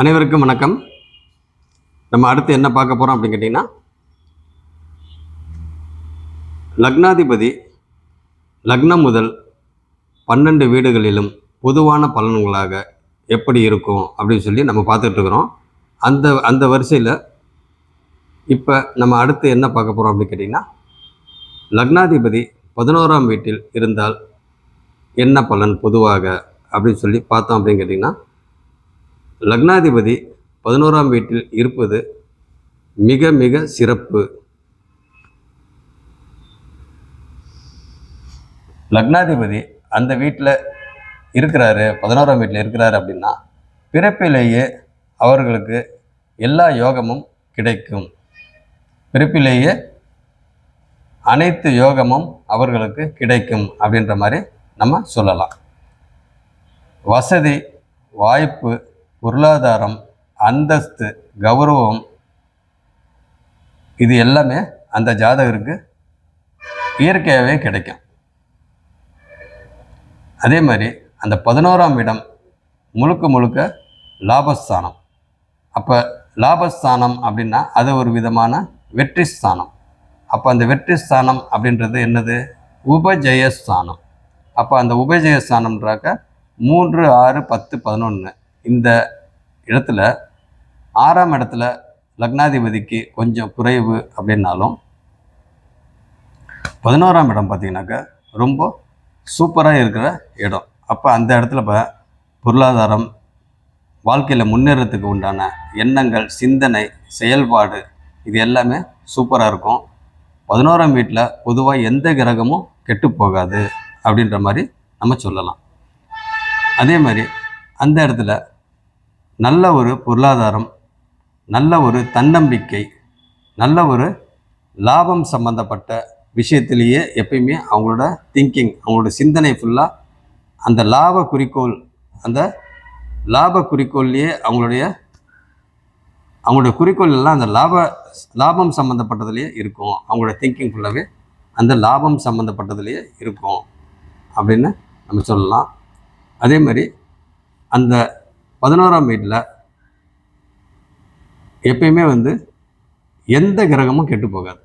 அனைவருக்கும் வணக்கம். நம்ம அடுத்து என்ன பார்க்க போகிறோம் அப்படின்னு கேட்டிங்கன்னா லக்னாதிபதி லக்னம் முதல் பன்னெண்டு வீடுகளிலும் பொதுவான பலன்களாக எப்படி இருக்கும் அப்படின்னு சொல்லி நம்ம பார்த்துட்ருக்குறோம் அந்த அந்த வரிசையில் இப்போ நம்ம அடுத்து என்ன பார்க்க போகிறோம் அப்படின்னு கேட்டிங்கன்னா லக்னாதிபதி பதினோராம் வீட்டில் இருந்தால் என்ன பலன் பொதுவாக அப்படின்னு சொல்லி பார்த்தோம் அப்படின்னு கேட்டிங்கன்னா லக்னாதிபதி பதினோராம் வீட்டில் இருப்பது மிக மிக சிறப்பு. லக்னாதிபதி அந்த வீட்டில் இருக்கிறாரு பதினோராம் வீட்டில் இருக்கிறாரு அப்படின்னா பிறப்பிலேயே அவர்களுக்கு எல்லா யோகமும் கிடைக்கும். பிறப்பிலேயே அனைத்து யோகமும் அவர்களுக்கு கிடைக்கும் அப்படின்ற மாதிரி நம்ம சொல்லலாம். வசதி வாய்ப்பு பொருளாதாரம் அந்தஸ்து கௌரவம் இது எல்லாமே அந்த ஜாதகருக்கு இயற்கையாகவே கிடைக்கும். அதே மாதிரி அந்த பதினோராம் இடம் முழுக்க முழுக்க லாபஸ்தானம். அப்போ லாபஸ்தானம் அப்படின்னா அது ஒரு விதமான வெற்றி ஸ்தானம். அப்போ அந்த வெற்றி ஸ்தானம் அப்படின்றது என்னது? உபஜயஸ்தானம் அப்போ அந்த உபஜயஸ்தானம்ன்றாக்க மூன்று ஆறு பத்து பதினொன்று இந்த இடத்துல ஆறாம் இடத்துல லக்னாதிபதிக்கு கொஞ்சம் குறைவு அப்படின்னாலும் பதினோராம் இடம் பார்த்தீங்கன்னாக்கா ரொம்ப சூப்பராக இருக்கிற இடம். அப்போ அந்த இடத்துல இப்போ பொருளாதாரம் வாழ்க்கையில் முன்னேறத்துக்கு உண்டான எண்ணங்கள் சிந்தனை செயல்பாடு இது எல்லாமே சூப்பராக இருக்கும். பதினோராம் வீட்டில் பொதுவாக எந்த கிரகமும் கெட்டு போகாது அப்படின்ற மாதிரி நம்ம சொல்லலாம். அதே மாதிரி அந்த இடத்துல நல்ல ஒரு பொருளாதாரம் நல்ல ஒரு தன்னம்பிக்கை நல்ல ஒரு லாபம் சம்பந்தப்பட்ட விஷயத்திலேயே எப்பயுமே அவங்களோட திங்கிங் அவங்களோட சிந்தனை ஃபுல்லாக அந்த லாப குறிக்கோள் அந்த லாப குறிக்கோள்லேயே அவங்களுடைய அவங்களுடைய குறிக்கோள் எல்லாம் அந்த லாப லாபம் சம்மந்தப்பட்டதுலேயே இருக்கும். அவங்களோட திங்கிங் ஃபுல்லாகவே அந்த லாபம் சம்மந்தப்பட்டதுலேயே இருக்கும். அப்படின்னு நம்ம சொல்லலாம். அதே மாதிரி அந்த பதினோராம் வீட்டில் எப்பயுமே வந்து எந்த கிரகமும் கெட்டு போகாது.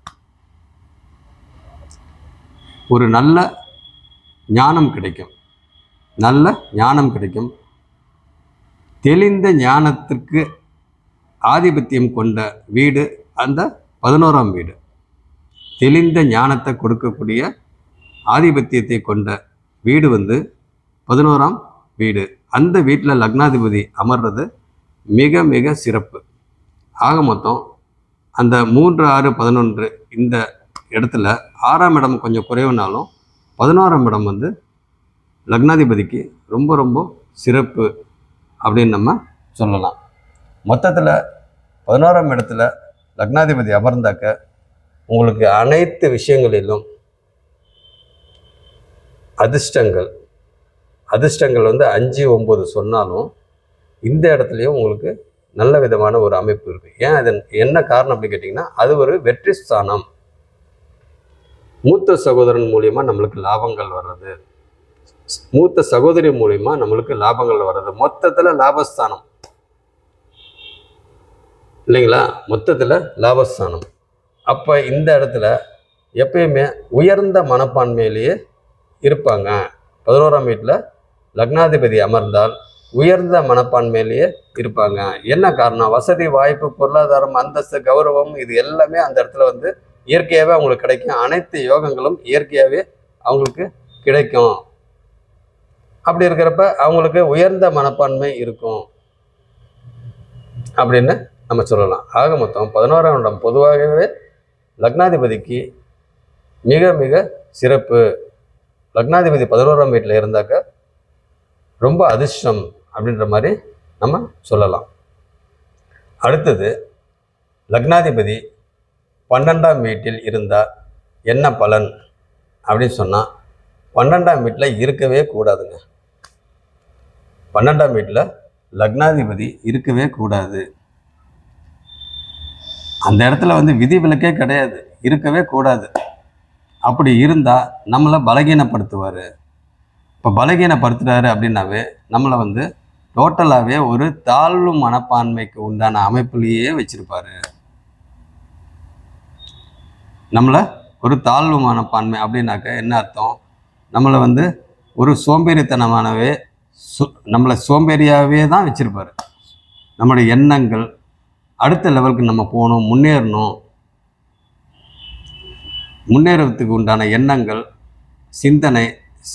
ஒரு நல்ல ஞானம் கிடைக்கும். நல்ல ஞானம் கிடைக்கும். தெளிந்த ஞானத்திற்கு ஆதிபத்தியம் கொண்ட வீடு அந்த பதினோராம் வீடு. தெளிந்த ஞானத்தை கொடுக்கக்கூடிய ஆதிபத்தியத்தை கொண்ட வீடு வந்து பதினோராம் வீடு. அந்த வீட்டில் லக்னாதிபதி அமர்றது மிக மிக சிறப்பு. ஆக மொத்தம் அந்த மூன்று ஆறு பதினொன்று இந்த இடத்துல ஆறாம் இடம் கொஞ்சம் குறைவுனாலும் பதினோராம் இடம் வந்து லக்னாதிபதிக்கு ரொம்ப ரொம்ப சிறப்பு அப்படின்னு நம்ம சொல்லலாம். மொத்தத்தில் பதினோராம் இடத்துல லக்னாதிபதி அமர்ந்தாக்க உங்களுக்கு அனைத்து விஷயங்களிலும் அதிர்ஷ்டங்கள் அதிர்ஷ்டங்கள் வந்து அஞ்சு ஒம்பது சொன்னாலும் இந்த இடத்துலையும் உங்களுக்கு நல்ல விதமான ஒரு அமைப்பு இருக்குது ஏன் அது என்ன காரணம் அப்படின்னு கேட்டிங்கன்னா அது ஒரு வெற்றி ஸ்தானம். மூத்த சகோதரன் மூலயமா நம்மளுக்கு லாபங்கள் வர்றது. மூத்த சகோதரி மூலியமா நம்மளுக்கு லாபங்கள் வர்றது. மொத்தத்தில் லாபஸ்தானம். இல்லைங்களா? மொத்தத்தில் லாபஸ்தானம். அப்போ இந்த இடத்துல எப்பயுமே உயர்ந்த மனப்பான்மையிலேயே இருப்பாங்க. பதினோராம் வீட்டில் லக்னாதிபதி அமர்ந்தால் உயர்ந்த மனப்பான்மையிலேயே இருப்பாங்க. என்ன காரணம்? வசதி வாய்ப்பு பொருளாதாரம் அந்தஸ்து கௌரவம் இது எல்லாமே அந்த இடத்துல வந்து இயற்கையாகவே அவங்களுக்கு கிடைக்கும். அனைத்து யோகங்களும் இயற்கையாகவே அவங்களுக்கு கிடைக்கும். அப்படி இருக்கிறப்ப அவங்களுக்கு உயர்ந்த மனப்பான்மை இருக்கும் அப்படின்னு நம்ம சொல்லலாம். ஆக மொத்தம் பதினோராம் இடம் பொதுவாகவே லக்னாதிபதிக்கு மிக மிக சிறப்பு. லக்னாதிபதி பதினோராம் வீட்டில் இருந்தாக்க ரொம்ப அதிர்ஷ்டம் அப்படின்ற மாதிரி நம்ம சொல்லலாம். அடுத்தது லக்னாதிபதி பன்னெண்டாம் வீட்டில் இருந்தால் என்ன பலன் அப்படின்னு சொன்னால் பன்னெண்டாம் வீட்டில் இருக்கவே கூடாதுங்க. பன்னெண்டாம் வீட்டில் லக்னாதிபதி இருக்கவே கூடாது. அந்த இடத்துல வந்து விதி விலக்கே கிடையாது. இருக்கவே கூடாது. அப்படி இருந்தால் நம்மளை பலகீனப்படுத்துவார். இப்போ பலகீனப்படுத்துறாரு அப்படின்னாவே நம்மளை வந்து டோட்டலாகவே ஒரு தாழ்வு மனப்பான்மைக்கு உண்டான அமைப்புலேயே வச்சிருப்பாரு. நம்மளை ஒரு தாழ்வு மனப்பான்மை அப்படின்னாக்க என்ன அர்த்தம்? நம்மளை வந்து ஒரு சோம்பேறித்தனமானவே சு நம்மளை சோம்பேறியாகவே தான் வச்சுருப்பார். நம்மளுடைய எண்ணங்கள் அடுத்த லெவலுக்கு நம்ம போகணும் முன்னேறணும். முன்னேறத்துக்கு உண்டான எண்ணங்கள் சிந்தனை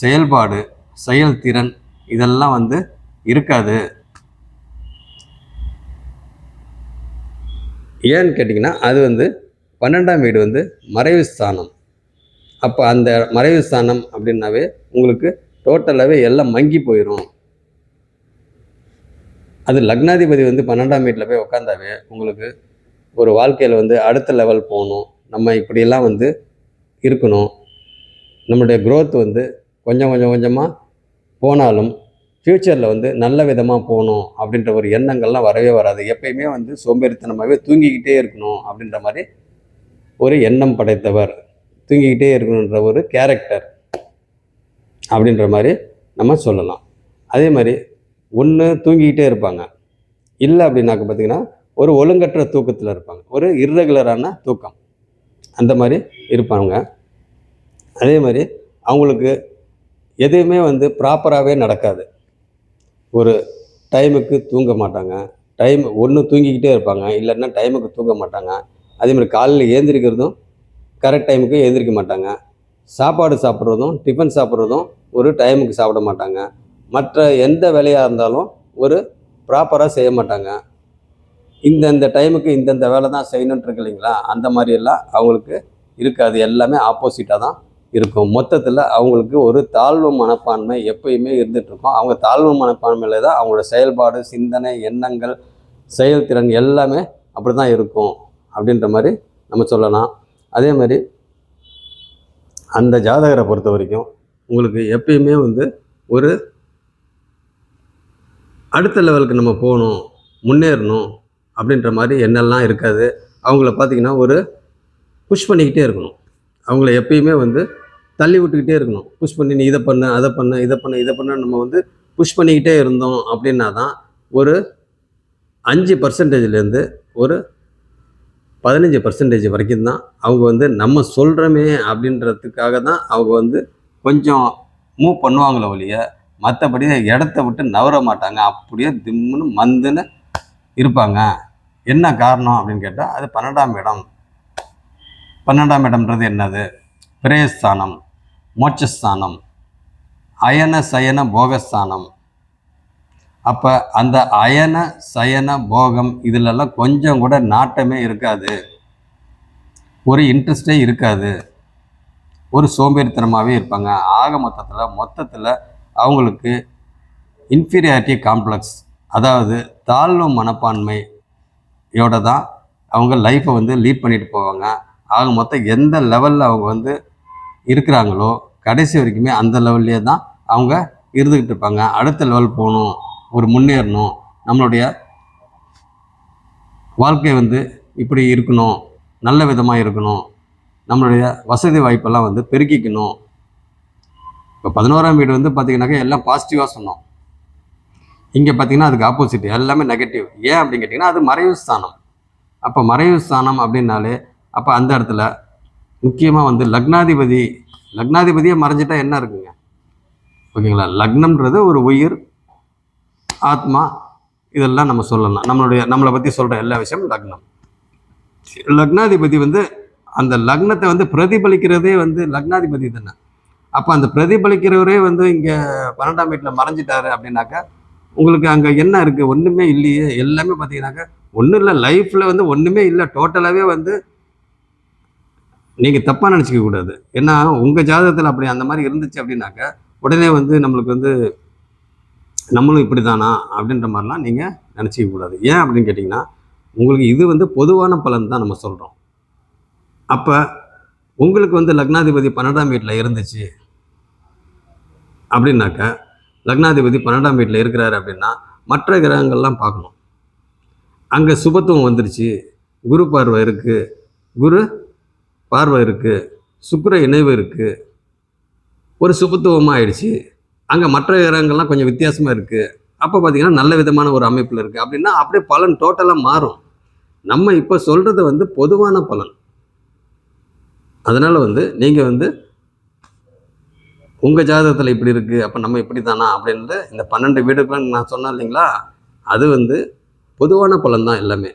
செயல்பாடு செயல்திறன் இதெல்லாம் வந்து இருக்காது. ஏன்னு கேட்டிங்கன்னா அது வந்து பன்னெண்டாம் வீடு வந்து மறைவு ஸ்தானம். அப்போ அந்த மறைவு ஸ்தானம் அப்படின்னாவே உங்களுக்கு டோட்டலாகவே எல்லாம் மங்கி போயிடும் அது லக்னாதிபதி வந்து பன்னெண்டாம் வீட்டில் போய் உக்காந்தாவே உங்களுக்கு ஒரு வாழ்க்கையில் வந்து அடுத்த லெவல் போகணும். நம்ம இப்படியெல்லாம் வந்து இருக்கணும். நம்மளுடைய க்ரோத் வந்து கொஞ்சம் கொஞ்சம் கொஞ்சமாக போனாலும் ஃப்யூச்சரில் வந்து நல்ல விதமாக போகணும் அப்படின்ற ஒரு எண்ணங்கள்லாம் வரவே வராது. எப்பயுமே வந்து சோம்பேறித்தனமாகவே தூங்கிக்கிட்டே இருக்கணும் அப்படின்ற மாதிரி ஒரு எண்ணம் படைத்தவர் தூங்கிக்கிட்டே இருக்கணுன்ற ஒரு கேரக்டர் அப்படின்ற மாதிரி நம்ம சொல்லலாம். அதே மாதிரி ஒன்று தூங்கிக்கிட்டே இருப்பாங்க. இல்லை அப்படின்னாக்க பார்த்தீங்கன்னா ஒரு ஒழுங்கற்ற தூக்கத்தில் இருப்பாங்க. ஒரு இர்ரெகுலரான தூக்கம். அந்த மாதிரி இருப்பாங்க. அதே மாதிரி அவங்களுக்கு எதுவுமே வந்து ப்ராப்பராகவே நடக்காது. ஒரு டைமுக்கு தூங்க மாட்டாங்க. டைம் ஒன்று தூங்கிக்கிட்டே இருப்பாங்க. இல்லைன்னா டைமுக்கு தூங்க மாட்டாங்க. அதே மாதிரி காலையில் ஏந்திரிக்கிறதும் கரெக்ட் டைமுக்கு ஏந்திரிக்க மாட்டாங்க. சாப்பாடு சாப்பிட்றதும் டிஃபன் சாப்பிட்றதும் ஒரு டைமுக்கு சாப்பிட மாட்டாங்க. மற்ற எந்த வேலையாக இருந்தாலும் ஒரு ப்ராப்பராக செய்ய மாட்டாங்க. இந்தந்த டைமுக்கு இந்தந்த வேலை தான் செய்யணுன்ட்டு இருக்கு இல்லைங்களா? அந்த மாதிரியெல்லாம் அவங்களுக்கு இருக்காது. எல்லாமே ஆப்போசிட்டாக தான் இருக்கும். மொத்தத்தில் அவங்களுக்கு ஒரு தாழ்வு மனப்பான்மை எப்பயுமே இருந்துகிட்ருக்கும் அவங்க தாழ்வு மனப்பான்மையில் தான் அவங்களோட செயல்பாடு சிந்தனை எண்ணங்கள் செயல்திறன் எல்லாமே அப்படி தான் இருக்கும் அப்படின்ற மாதிரி நம்ம சொல்லலாம். அதே மாதிரி அந்த ஜாதகரை பொறுத்த வரைக்கும் உங்களுக்கு எப்பயுமே வந்து ஒரு அடுத்த லெவலுக்கு நம்ம போகணும் முன்னேறணும் அப்படின்ற மாதிரி என்னெல்லாம் இருக்காது. அவங்கள பார்த்திங்கன்னா ஒரு புஷ் பண்ணிக்கிட்டே இருக்கணும். அவங்கள எப்பயுமே வந்து தள்ளி விட்டுக்கிட்டே இருக்கணும். புஷ் பண்ணி நீ இதை பண்ணு அதை பண்ணு இதை பண்ணு இதை பண்ணு நம்ம வந்து புஷ் பண்ணிக்கிட்டே இருந்தோம் அப்படின்னா தான் ஒரு அஞ்சு பர்சன்டேஜ்லேருந்து ஒரு பதினஞ்சு பர்சன்டேஜ் வரைக்கும் தான் அவங்க வந்து நம்ம சொல்கிறோமே அப்படின்றதுக்காக தான் அவங்க வந்து கொஞ்சம் மூவ் பண்ணுவாங்களே ஒழிய மற்றபடி இடத்த விட்டு நவர மாட்டாங்க. அப்படியே திம்முன்னு மந்துன்னு இருப்பாங்க. என்ன காரணம் அப்படின்னு கேட்டால் அது பன்னெண்டாம் இடம். பன்னெண்டாம் இடம்ன்றது என்னது? பிரேஸ்தானம் மோட்சஸ்தானம் அயன சயன போகஸ்தானம். அப்போ அந்த அயன சயன போகம் இதிலெல்லாம் கொஞ்சம் கூட நாட்டமே இருக்காது. ஒரு இன்ட்ரெஸ்டே இருக்காது. ஒரு சோம்பேறித்தனமாகவே இருப்பாங்க. ஆக மொத்தத்தில் மொத்தத்தில் அவங்களுக்கு இன்ஃபீரியாரிட்டி காம்ப்ளெக்ஸ் அதாவது தாழ்வு மனப்பான்மையோட தான் அவங்க லைஃப்பை வந்து லீட் பண்ணிட்டு போவாங்க. ஆக மொத்தம் எந்த லெவலில் அவங்க வந்து இருக்கிறாங்களோ கடைசி வரைக்குமே அந்த லெவல்லே தான் அவங்க இருந்துக்கிட்டு இருப்பாங்க. அடுத்த லெவல் போகணும் ஒரு முன்னேறணும். நம்மளுடைய வாழ்க்கை வந்து இப்படி இருக்கணும் நல்ல விதமாக இருக்கணும். நம்மளுடைய வசதி வாய்ப்பெல்லாம் வந்து பெருக்கிக்கணும். இப்போ பதினோராம் வீடு வந்து பார்த்தீங்கன்னாக்கா எல்லாம் பாசிட்டிவாக சொன்னோம். இங்கே பார்த்தீங்கன்னா அதுக்கு ஆப்போசிட் எல்லாமே நெகட்டிவ் ஏன் அப்படின்னு கேட்டிங்கன்னா அது மறைவு ஸ்தானம். அப்போ மறைவு ஸ்தானம் அப்படின்னாலே அப்போ அந்த இடத்துல முக்கியமாக வந்து லக்னாதிபதி லக்னாதிபதியை மறைஞ்சிட்டா என்ன இருக்குங்க? ஓகேங்களா? லக்னம்ன்றது ஒரு உயிர் ஆத்மா இதெல்லாம் நம்ம சொல்லலாம். நம்மளுடைய நம்மளை பற்றி சொல்கிற எல்லா விஷயமும் லக்னம். லக்னாதிபதி வந்து அந்த லக்னத்தை வந்து பிரதிபலிக்கிறதே வந்து லக்னாதிபதி தானே. அப்போ அந்த பிரதிபலிக்கிறவரே வந்து இங்கே பன்னெண்டாம் வீட்டில் மறைஞ்சிட்டாரு அப்படின்னாக்கா உங்களுக்கு அங்கே என்ன இருக்குது ஒன்றுமே இல்லையே. எல்லாமே பார்த்தீங்கன்னாக்கா ஒன்றும் இல்லை. லைஃப்பில் வந்து ஒன்றுமே இல்லை. டோட்டலாகவே வந்து நீங்கள் தப்பாக நினச்சிக்க கூடாது. ஏன்னா உங்கள் ஜாதகத்தில் அப்படி அந்த மாதிரி இருந்துச்சு அப்படின்னாக்க உடனே வந்து நம்மளுக்கு வந்து நம்மளும் இப்படி தானா அப்படின்ற மாதிரிலாம் நீங்கள் நினச்சிக்க கூடாது. ஏன் அப்படின்னு கேட்டிங்கன்னா உங்களுக்கு இது வந்து பொதுவான பலன் தான் நம்ம சொல்கிறோம் அப்போ உங்களுக்கு வந்து லக்னாதிபதி பன்னெண்டாம் வீட்டில் இருந்துச்சு. அப்படின்னாக்கா லக்னாதிபதி பன்னெண்டாம் வீட்டில் இருக்கிறாரு அப்படின்னா மற்ற கிரகங்கள்லாம் பார்க்கணும். அங்கே சுபத்துவம் வந்துருச்சு. குரு பார்வை இருக்குது குரு பார்வை இருக்குது சுக்கிர இணைவு இருக்குது ஒரு சுபத்துவமாக ஆயிடுச்சு. அங்கே மற்ற கிரகங்கள்லாம் கொஞ்சம் வித்தியாசமாக இருக்குது அப்போ பார்த்தீங்கன்னா நல்ல விதமான ஒரு அமைப்பில் இருக்குது அப்படின்னா அப்படியே பலன் டோட்டலாக மாறும். நம்ம இப்போ சொல்கிறது வந்து பொதுவான பலன். அதனால் வந்து நீங்கள் வந்து உங்கள் ஜாதகத்தில் இப்படி இருக்குது அப்போ நம்ம இப்படி தானா அப்படின்றது இந்த பன்னெண்டு வீடுகள் நான் சொன்னேன் இல்லைங்களா? அது வந்து பொதுவான பலன் தான் எல்லாமே.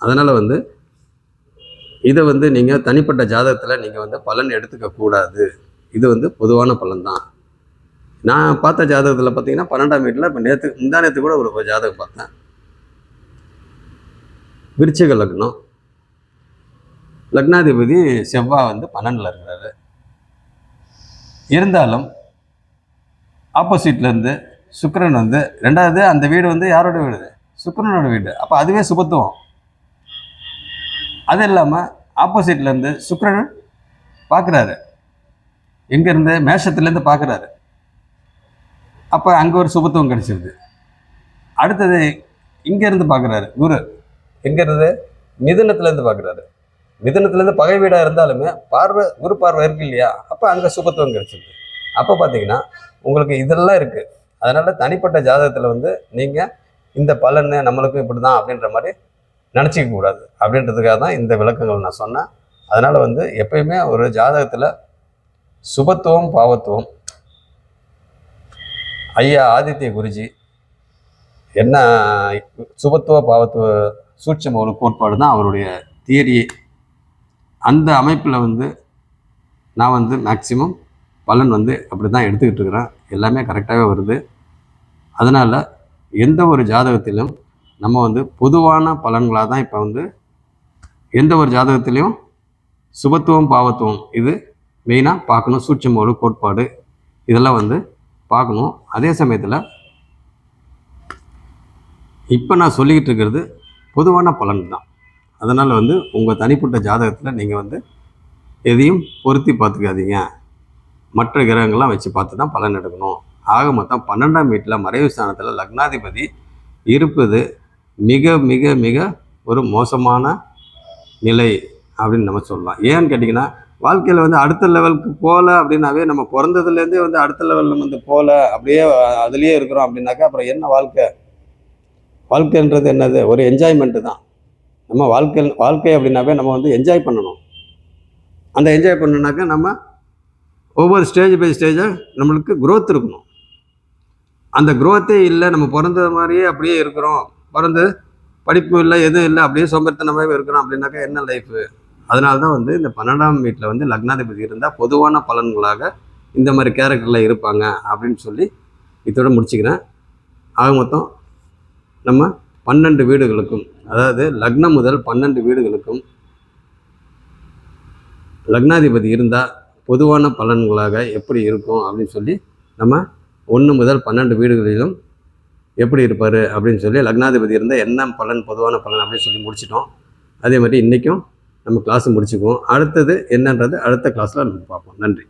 அதனால் வந்து இதை வந்து நீங்கள் தனிப்பட்ட ஜாதகத்தில் நீங்கள் வந்து பலன் எடுத்துக்கக்கூடாது இது வந்து பொதுவான பலன் தான் நான் பார்த்த ஜாதகத்தில் பார்த்தீங்கன்னா பன்னெண்டாம் வீட்டில் இப்போ நேற்று முந்தா நேற்று கூட ஒரு ஜாதகம் பார்த்தேன். விருச்சிக லக்னம். லக்னாதிபதி செவ்வாய் வந்து பன்னெண்டில் இருக்கிறாரு. இருந்தாலும் ஆப்போசிட்லேருந்து சுக்கரன் வந்து ரெண்டாவது அந்த வீடு வந்து யாரோட வீடு? சுக்கரனோட வீடு. அப்போ அதுவே சுபத்துவம். அது இல்லாமல் ஆப்போசிட்லேருந்து சுக்கரன் பார்க்குறாரு எங்கேருந்து மேஷத்துலேருந்து பார்க்குறாரு அப்போ அங்கே ஒரு சுபத்துவம் கிடச்சிருது. அடுத்தது இங்கேருந்து பார்க்குறாரு குரு. எங்கேருந்து மிதுனத்துலேருந்து பார்க்குறாரு மிதுனத்துலேருந்து பகை வீடாக இருந்தாலுமே பார்வை குரு பார்வை இருக்கு இல்லையா? அப்போ அங்கே சுபத்துவம் கிடச்சிருது. அப்போ பார்த்தீங்கன்னா உங்களுக்கு இதெல்லாம் இருக்குது அதனால் தனிப்பட்ட ஜாதகத்தில் வந்து நீங்கள் இந்த பலன் நம்மளுக்கும் இப்படி தான் அப்படின்ற மாதிரி நினச்சிக்க கூடாது. அப்படின்றதுக்காக தான் இந்த விளக்கங்கள் நான் சொன்னேன். அதனால் வந்து எப்பயுமே ஒரு ஜாதகத்தில் சுபத்துவம் பாவத்துவம். ஐயா ஆதித்ய குருஜி என்ன சுபத்துவ பாவத்துவ சூட்சம ஒரு கோட்பாடு தான் அவருடைய தியரி. அந்த அமைப்பில் வந்து நான் வந்து மேக்சிமம் பலன் வந்து அப்படி தான் எடுத்துக்கிட்டு இருக்கிறேன். எல்லாமே கரெக்டாகவே வருது. அதனால் எந்த ஒரு ஜாதகத்திலும் நம்ம வந்து பொதுவான பலன்களாக தான் இப்போ வந்து எந்த ஒரு ஜாதகத்துலேயும் சுபத்துவம் பாவத்துவம் இது மெயினாக பார்க்கணும். சூட்சமோடு கோட்பாடு இதெல்லாம் வந்து பார்க்கணும். அதே சமயத்தில் இப்போ நான் சொல்லிக்கிட்டு இருக்கிறது பொதுவான பலன் தான் அதனால் வந்து உங்கள் தனிப்பட்ட ஜாதகத்தில் நீங்கள் வந்து எதையும் பொருத்தி பார்த்துக்காதீங்க. மற்ற கிரகங்கள்லாம் வச்சு பார்த்து தான் பலன் எடுக்கணும். ஆக மொத்தம் பன்னெண்டாம் வீட்டில் மறைவு ஸ்தானத்தில் லக்னாதிபதி இருப்பது மிக மிக மிக ஒரு மோசமான நிலை அப்படின்னு நம்ம சொல்லலாம். ஏன்னு கேட்டிங்கன்னா வாழ்க்கையில் வந்து அடுத்த லெவலுக்கு போகல அப்படின்னாவே நம்ம பிறந்ததுலேருந்தே வந்து அடுத்த லெவலில் வந்து போகல அப்படியே அதுலேயே இருக்கிறோம் அப்படின்னாக்கா அப்புறம் என்ன வாழ்க்கை? வாழ்க்கைன்றது என்னது? ஒரு என்ஜாய்மெண்ட்டு தான். நம்ம வாழ்க்கை வாழ்க்கை அப்படின்னாவே நம்ம வந்து என்ஜாய் பண்ணணும். அந்த என்ஜாய் பண்ணணுனாக்கா நம்ம ஒவ்வொரு ஸ்டேஜ் பை ஸ்டேஜாக நம்மளுக்கு க்ரோத் இருக்கணும். அந்த குரோத்தே இல்லை நம்ம பிறந்த மாதிரியே அப்படியே இருக்கிறோம். பிறந்து படிப்பு இல்லை எதுவும் இல்லை அப்படியே சோம்பேறித்தனமாகவே இருக்கிறோம் அப்படின்னாக்கா என்ன லைஃபு அதனால தான் வந்து இந்த பன்னெண்டாம் வீட்டில் வந்து லக்னாதிபதி இருந்தால் பொதுவான பலன்களாக இந்த மாதிரி கேரக்டரில் இருப்பாங்க அப்படின்னு சொல்லி இதோட முடிச்சுக்கிறேன். ஆக மொத்தம் நம்ம பன்னெண்டு வீடுகளுக்கும் அதாவது லக்னம் முதல் பன்னெண்டு வீடுகளுக்கும் லக்னாதிபதி இருந்தால் பொதுவான பலன்களாக எப்படி இருக்கும் அப்படின்னு சொல்லி நம்ம ஒன்று முதல் பன்னெண்டு வீடுகளிலும் எப்படி இருப்பார் அப்படின்னு சொல்லி லக்னாதிபதி இருந்தால் என்ன பலன் பொதுவான பலன் அப்படின்னு சொல்லி முடிச்சிட்டோம். அதே மாதிரி இன்றைக்கும் நம்ம கிளாஸ் முடிச்சுக்குவோம். அடுத்தது என்னன்றது அடுத்த கிளாஸில் நம்ம பார்ப்போம். நன்றி.